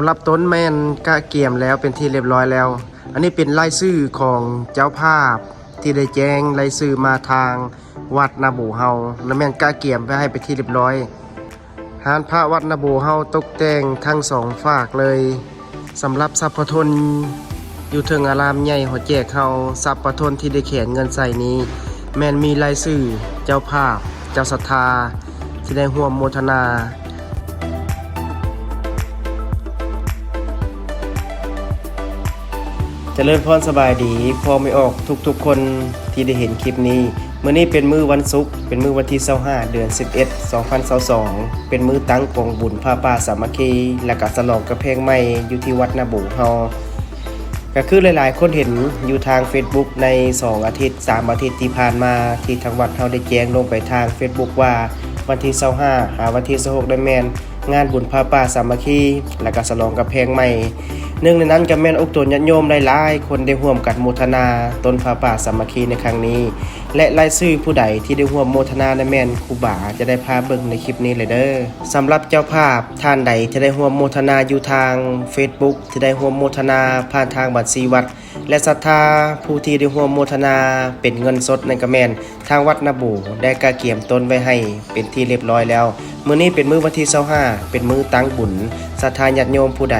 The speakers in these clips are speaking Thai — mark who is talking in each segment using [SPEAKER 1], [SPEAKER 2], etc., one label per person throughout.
[SPEAKER 1] สำหรับต้นแม่นกะเกี่ยมแล้วเป็นที่เรียบร้อยแล้ว อันนี้เป็นรายชื่อของเจ้าภาพที่ได้แจ้งรายชื่อมาทางวัดนาบูเฮาและแมนกะเกี่ยมไปให้ไปที่เรียบร้อยหานพระวัดนาบูเฮาตกแต่งทั้งสองฝากเลยสำหรับสัพพทนอยู่เทิงอารามใหญ่หัวแจกเฮาสัพพทนที่ได้เขียนเงินใส่นี้ แมนมีรายชื่อเจ้าภาพ เจ้าศรัทธาที่ได้ร่วมโมทนา เจริญพรสบายดีพอไม่ออกทุกๆคนที่ได้เห็นคลิปนี้มื้อนี้เป็นมื้อวันศุกร์เป็นมื้อวันที่25เดือน 11 2022 เป็นมื้อตั้งกองบุญผ้าป่าสามัคคี และก็สลองกระเพงใหม่อยู่ที่วัดนาบูเฮาก็คือหลายๆ คนเห็นอยู่ทาง Facebook ใน 2 อาทิตย์ 3 อาทิตย์ที่ผ่านมาที่ทางวัดเฮาได้แจ้งลงไปทาง Facebook ว่าวันที่25หาวันที่26ได้แมนงานบุญผ้าป่าสามัคคี และก็สลองกระเพงใหม่ หนึ่งในนั้นก็แม่นอกตนญาติโยมหลายๆ คนได้ร่วมกันโมทนาต้นผ้าป่าสามัคคีในครั้งนี้ และรายชื่อผู้ใดที่ได้ร่วมโมทนาในแม่นครูบาจะได้พาเบิ่งในคลิปนี้เลยเด้อสำหรับเจ้าภาพท่านใดที่ได้ร่วมโมทนาอยู่ทาง Facebook ที่ได้ร่วมโมทนาผ่านทางบัตรซีวัด และศรัทธาผู้ที่ได้ร่วมโมทนาเป็นเงินสดในกระแมนทางวัดนาบูได้กาเกี่ยมต้นไว้ให้เป็นที่เรียบร้อยแล้วมื้อนี้เป็นมื้อวันที่25เป็นมื้อตั้งบุญศรัทธาญาติโยมผู้ใด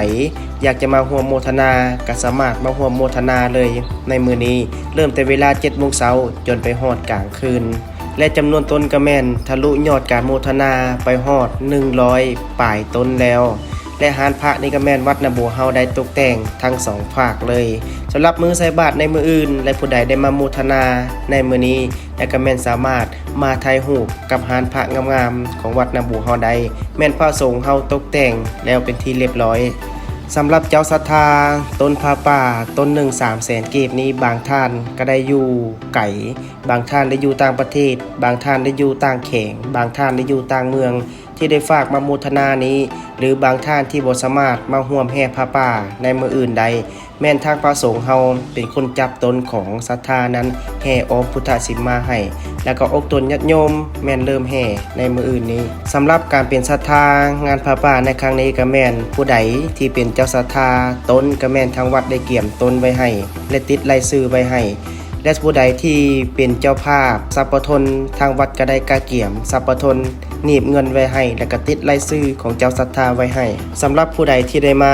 [SPEAKER 1] อยากจะมาร่วมโมทนาก็สามารถมาร่วมโมทนาเลยในมื้อนี้เริ่มแต่เวลา7โมงเช้าจนไปฮอดกลางคืน และจำนวนต้นกระแมนทะลุยอดการโมทนาไปฮอด 100ป่ายต้นแล้ว และหานพระนี่ก็แม่นวัดนาบัวเฮาได้ตกแต่งทั้งสองภาคเลยสำหรับมือใส่บาตรในมืออื่น และผู้ใดได้มาโมทนาในมือนี้และก็แม่นสามารถมาถ่ายรูปกับหานพระงามๆของวัดนาบัวเฮาได้แม่นพระสงฆ์เฮาตกแต่งแล้วเป็นที่เรียบร้อย สำหรับเจ้าศรัทธาต้นพาป่าต้นหนึ่งสามแสนกีบนี้บางท่านก็ได้อยู่ไก่ บางท่านได้อยู่ต่างประเทศ บางท่านได้อยู่ต่างแขงบางท่านได้อยู่ต่างเมือง ที่ได้ฝากมาโมทนานี้ หรือบางท่านที่บ่สามารถมาห่วมแห่ผ้าป่าในมืออื่นใด แม่นทางพระสงฆ์เฮาเป็นคนจับตนของศรัทธานั้นแห่ออมพุทธสิมมาให้ แล้วก็อกตนญาติโยม แม่นเริ่มแห่ในมืออื่นนี้สำหรับการเป็นศรัทธางานผ้าป่าในครั้งนี้ก็แม่นผู้ใดที่เป็นเจ้าศรัทธาตนก็แม่นทางวัดได้เกี่ยมตนไว้ให้ และติดลายชื่อไว้ให้ และผู้ใดที่เป็นเจ้าภาพสัพพทนทางวัดก็ได้กาเกี่ยมสัพพทนหนีบเงินไว้ให้ และก็ติดไล่ซื้อของเจ้าศรัทธาไว้ให้สำหรับผู้ใดที่ได้มา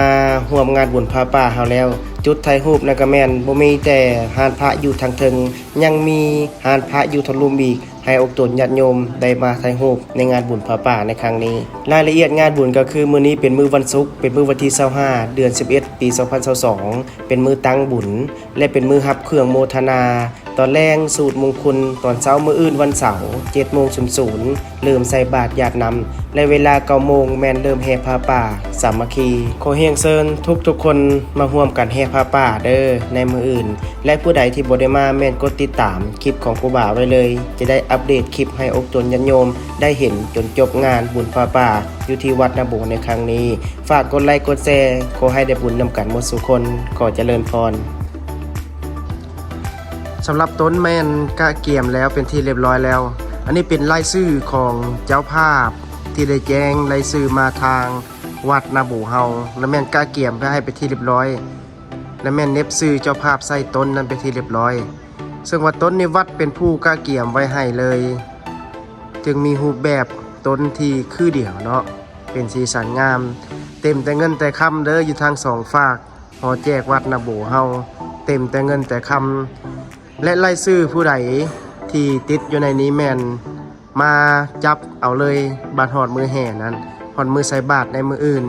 [SPEAKER 1] ห่วมงานบุญพระป่าเฮาแล้ว จุดไทยรูปนัก็แมนบ่มีแต่หานพระอยู่ทางเทิงยังมีหานพระอยู่ทางลุมอีก ให้อบตนญาติโยมได้มาถ่ายรูปในงานบุญผาป่าในครั้งนี้ รายละเอียดงานบุญก็คือมื้อนี้เป็นมื้อวันศุกร์เป็นมื้อวันที่25เดือน 11 ปี 2022 เป็นมื้อตั้งบุญ และเป็นมื้อรับเครื่องโมทนา ตอนแรงสูตรมงคลตอนเช้ามื้ออื่นวันเสาร์7โมง00เริ่มใส่บาตรญาตินำและเวลา9โมงแมนเริ่มแห่ผ้าป่า สามัคคีขอเฮงเซินทุกทุกคนมาร่วมกันแห่ผ้าป่าเด้อในมืออื่น และผู้ใดที่บ่ได้มาแม่นกดติดตามคลิปของครูบาไว้เลย จะได้อัปเดตคลิปให้อกตนยันโยม ได้เห็นจนจบงานบุญผ้าป่าอยู่ที่วัดนาบุงในครั้งนี้ ฝากกดไลค์กดแชร์ขอให้ได้บุญนำกันหมดสุคนขอเจริญพร สำหรับต้นแม่นกะเกี่ยมแล้วเป็นที่เรียบร้อยแล้ว อันนี้เป็นรายชื่อของเจ้าภาพ ที่ได้แจ้งรายชื่อมาทางวัดนาบูเฮาและแม่นกะเกี่ยมไปให้ไปที่เรียบร้อย และแม่นเน็บซื้อเจ้าภาพใส่ต้นนั้นไปที่เรียบร้อย ซึ่งว่าต้นนี้วัดเป็นผู้กะเกี่ยมไว้ให้เลย จึงมีรูปแบบต้นที่คือเดี่ยวเนาะเป็นสีสันงาม เต็มแต่เงินแต่คำเด้ออยู่ทางสองฝากหอแจกวัดนาบูเฮาเต็มแต่เงินแต่คำ และไล่ซื้อผู้ใดที่ติดอยู่ในนี้แมนมาจับเอาเลยบาดหอดมือแห่นั้นหอดมือใส่บาทในมืออื่น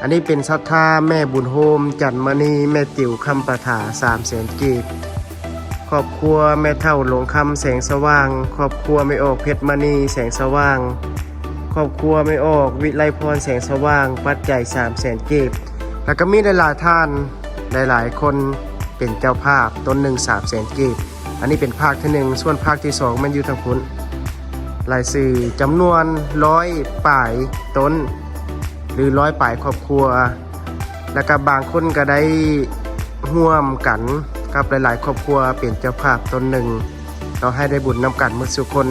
[SPEAKER 1] อันนี้เป็นศรัทธาแม่บุญโฮม จันมณีแม่ติ๋วคำประถาสามแสนกีบครอบครัวแม่เท่าหลวงคำแสงสว่าง ครอบครัวไม่ออกเพชรมณีแสงสว่าง ครอบครัวไม่ออกวิไลพรแสงสว่าง ปัจจัยสามแสนกีบแล้วก็มีหลายๆท่านหลายๆคน เป็นเจ้าภาพต้นหนึ่งสามแสนกีบอันนี้เป็นภาคที่หนึ่งส่วนภาคที่สองมันอยู่ทางพุ้นรายสื่อจำนวนร้อยป่ายต้น หรือร้อยป่ายครอบครัว แล้วก็บางคนก็ได้ร่วมกันกับหลาย ๆ ครอบครัวเป็นเจ้าภาพต้นหนึ่งเราให้ได้บุญนำกันมือสุคน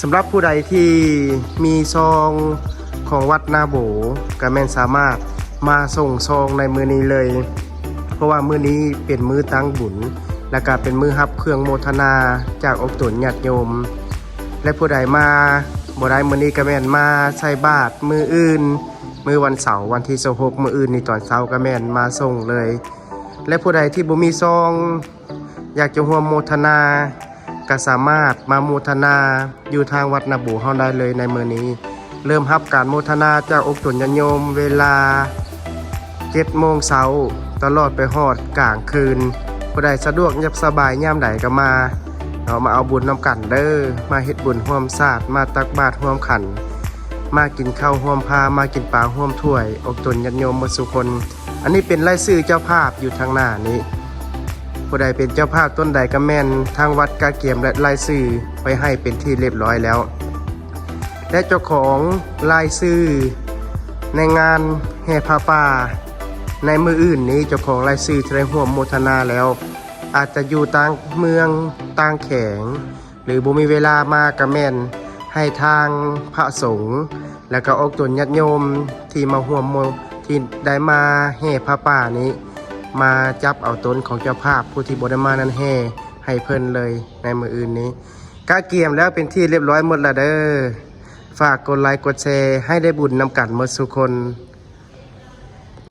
[SPEAKER 1] สำหรับผู้ใดที่มีซองของวัดนาโบก็แม่นสามารถมาส่งซองในมือนี้เลย เพราะว่ามื้อนี้เป็นมื้อตั้งบุญ และก็เป็นมื้อฮับเครื่องโมทนาจากอกตุนญาติโยม และผู้ใดมาบ่ได้มือนี้ก็แม่นมาใส่บาตรมืออื่น มือวันเสาร์วันที่26มืออื่นนี่ตอนเช้าก็แม่นมาส่งเลย และผู้ใดที่บ่มีซอง อยากจะร่วมโมทนาก็สามารถมาโมทนาอยู่ทางวัดนาบูเฮาได้เลยในมื้อนี้ เริ่มรับการโมทนาจากอกตุนญาติโยมเวลา7โมงเช้า ตลอดไปฮอดกลางคืนผู้ใดสะดวกยับสบายย่ามใดก็มาเอามาเอาบุญนำกันเด้อมาเฮ็ดบุญร่วมศาสตร์มาตักบาตรร่วมขัน มากินข้าวร่วมพามากินปลาร่วมถ้วยอกตนญาติโยมมดสุคน อันนี้เป็นรายชื่อเจ้าภาพอยู่ทางหน้านี้ผู้ใดเป็นเจ้าภาพต้นใดก็แม่นทางวัดกาเกียมและรายชื่อไว้ให้เป็นที่เรียบร้อยแล้ว และเจ้าของรายชื่อในงานแห่ผ้าป่า ในมืออื่นนี้เจ้าของรายชื่อจะได้ห่วมโมทนาแล้ว อาจจะอยู่ต่างเมืองต่างแขง หรือบุมีเวลามากระแม่นให้ทางพระสงฆ์และก็อกตนญาติโยมที่มาห่วมโมที่ได้มาแห่ผ้าป่านี้ มาจับเอาตนของเจ้าภาพผู้ที่บไดมานั้นแห่ให้เพิ่นเลยในมืออื่นนี้กาเกียมแล้วเป็นที่เรียบร้อยหมดละเด้อฝากกดไลค์กดแชร์ให้ได้บุญนำกันหมดสุคน